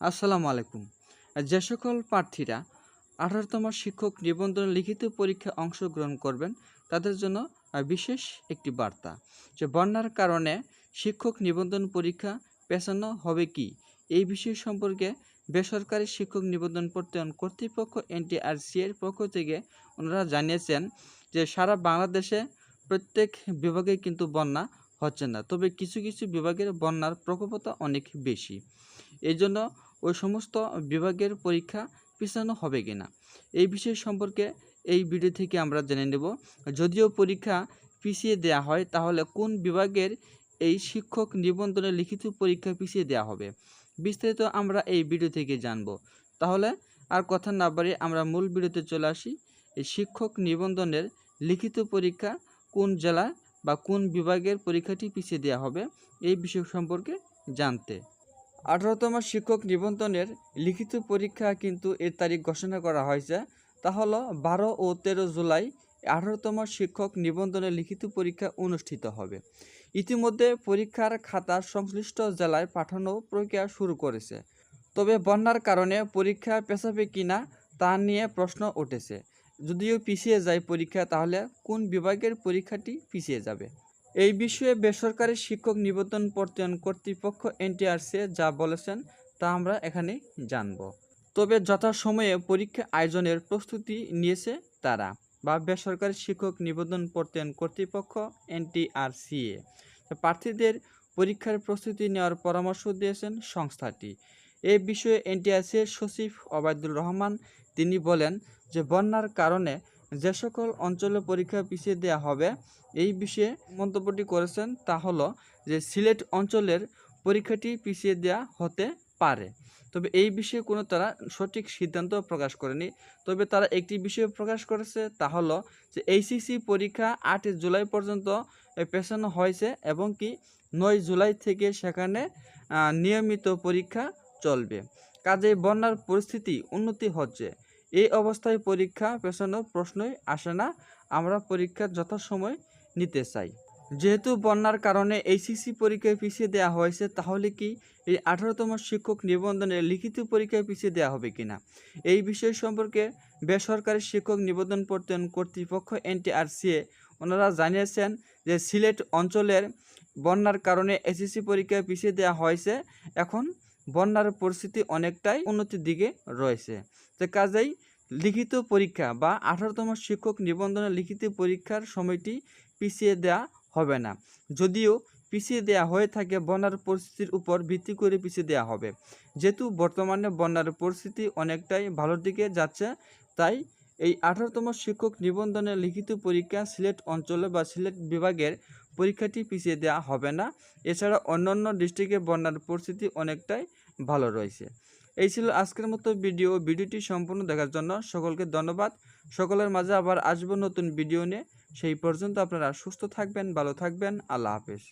আসসালামু আলাইকুম। যে সকল প্রার্থীরা আঠারোতম শিক্ষক নিবন্ধন লিখিত পরীক্ষায় অংশগ্রহণ করবেন, তাদের জন্য বিশেষ একটি বার্তা যে বন্যার কারণে শিক্ষক নিবন্ধন পরীক্ষা পেছানো হবে কি? এই বিষয় সম্পর্কে বেসরকারি শিক্ষক নিবন্ধন প্রত্যয়ন কর্তৃপক্ষ এনটিআরসি এর পক্ষ থেকে ওনারা জানিয়েছেন যে সারা বাংলাদেশে প্রত্যেক বিভাগে কিন্তু বন্যা হচ্ছে না। তবে কিছু কিছু বিভাগের বন্যার প্রকোপতা অনেক বেশি। এই জন্য ওই সমস্ত বিভাগের পরীক্ষা পিছানো হবে কি না এই বিষয় সম্পর্কে এই ভিডিও থেকে আমরা জেনে নেব। যদিও পরীক্ষা পিছিয়ে দেওয়া হয়, তাহলে কোন বিভাগের এই শিক্ষক নিবন্ধনের লিখিত পরীক্ষা পিছিয়ে দেওয়া হবে? বিস্তারিত আমরা এই ভিডিও থেকে জানব। তাহলে আর কথা না বাড়িয়ে আমরা মূল ভিডিওতে চলে আসি। এই শিক্ষক নিবন্ধনের লিখিত পরীক্ষা কোন জেলা বা কোন বিভাগের পরীক্ষাটি পিছিয়ে দেওয়া হবে, এই বিষয় সম্পর্কে জানতে। আঠারোতম শিক্ষক নিবন্ধনের লিখিত পরীক্ষা কিন্তু এর তারিখ ঘোষণা করা হয়েছে। তা হলো বারো ও তেরো জুলাই আঠারোতম শিক্ষক নিবন্ধনের লিখিত পরীক্ষা অনুষ্ঠিত হবে। ইতিমধ্যে পরীক্ষার খাতা সংশ্লিষ্ট জেলায় পাঠানো প্রক্রিয়া শুরু করেছে। তবে বন্যার কারণে পরীক্ষা পেছাবে কিনা তা নিয়ে প্রশ্ন উঠেছে। যদিও পিছিয়ে যায় পরীক্ষা, তাহলে কোন বিভাগের পরীক্ষাটি পিছিয়ে যাবে? এই বিষয়ে বেসরকারি শিক্ষক নিবন্ধন প্রত্যয়ন কর্তৃপক্ষ এনটিআরসি যা বলেছেন তা আমরা এখানে জানব। তবে যথাসময়ে পরীক্ষা আয়োজনের প্রস্তুতি নিয়েছে তারা বা বেসরকারি শিক্ষক নিবন্ধন প্রত্যয়ন কর্তৃপক্ষ এনটিআরসিএ প্রার্থীদের পরীক্ষার প্রস্তুতি নেওয়ার পরামর্শ দিয়েছেন সংস্থাটি। এ বিষয়ে এনটিআরসি এর সচিব ওবায়দুল রহমান, তিনি বলেন যে বন্যার কারণে যে সকল অঞ্চলে পরীক্ষা পিছিয়ে দেওয়া হবে, এই বিষয়ে মন্তব্যটি করেছেন তা হলো যে সিলেট অঞ্চলের পরীক্ষাটি পিছিয়ে দেওয়া হতে পারে। তবে এই বিষয়ে কোনো তারা সঠিক সিদ্ধান্ত প্রকাশ করেনি। তবে তারা একটি বিষয় প্রকাশ করেছে তা হলো যে এইচএসসি পরীক্ষা আট জুলাই পর্যন্ত পেছানো হয়েছে এবং কি নয় জুলাই থেকে সেখানে নিয়মিত পরীক্ষা চলবে। কাজেই বন্যার পরিস্থিতি উন্নতি হচ্ছে। এই অবস্থায় পরীক্ষা পেছানোর প্রশ্নই আসে না, আমরা পরীক্ষা যথাসময় নিতে চাই। যেহেতু বন্যার কারণে এইচএসসি পরীক্ষায় পিছিয়ে দেওয়া হয়েছে, তাহলে কি এই আঠারোতম শিক্ষক নিবন্ধনের লিখিত পরীক্ষায় পিছিয়ে দেওয়া হবে কিনা? এই বিষয় সম্পর্কে বেসরকারি শিক্ষক নিবন্ধন প্রত্যয়ন কর্তৃপক্ষ এনটিআরসিএ ওনারা জানিয়েছেন যে সিলেট অঞ্চলের বন্যার কারণে এসএসসি পরীক্ষায় পিছিয়ে দেওয়া হয়েছে, এখন বন্যার পরিস্থিতি অনেকটাই উন্নতির দিকে রয়েছে। যে কাজেই লিখিত পরীক্ষা বা আঠারোতম শিক্ষক নিবন্ধনের লিখিত পরীক্ষার সময়টি পিছিয়ে দেওয়া হবে না। যদিও পিছিয়ে দেওয়া হয়ে থাকে, বন্যার পরিস্থিতির উপর ভিত্তি করে পিছিয়ে দেওয়া হবে। যেহেতু বর্তমানে বন্যার পরিস্থিতি অনেকটাই ভালোর দিকে যাচ্ছে, তাই এই আঠারোতম শিক্ষক নিবন্ধনের লিখিত পরীক্ষা সিলেট অঞ্চলে বা সিলেট বিভাগের পরীক্ষাটি পিছিয়ে দেওয়া হবে না। এছাড়া অন্যান্য ডিস্ট্রিক্টে বন্যার পরিস্থিতি অনেকটাই ভালো রয়েছে। এই ছিল আজকের মতো ভিডিও। ভিডিওটি সম্পূর্ণ দেখার জন্য সকলকে ধন্যবাদ। সকলের মাঝে আবার আসব নতুন ভিডিও নিয়ে। সেই পর্যন্ত আপনারা সুস্থ থাকবেন, ভালো থাকবেন। আল্লাহ হাফেজ।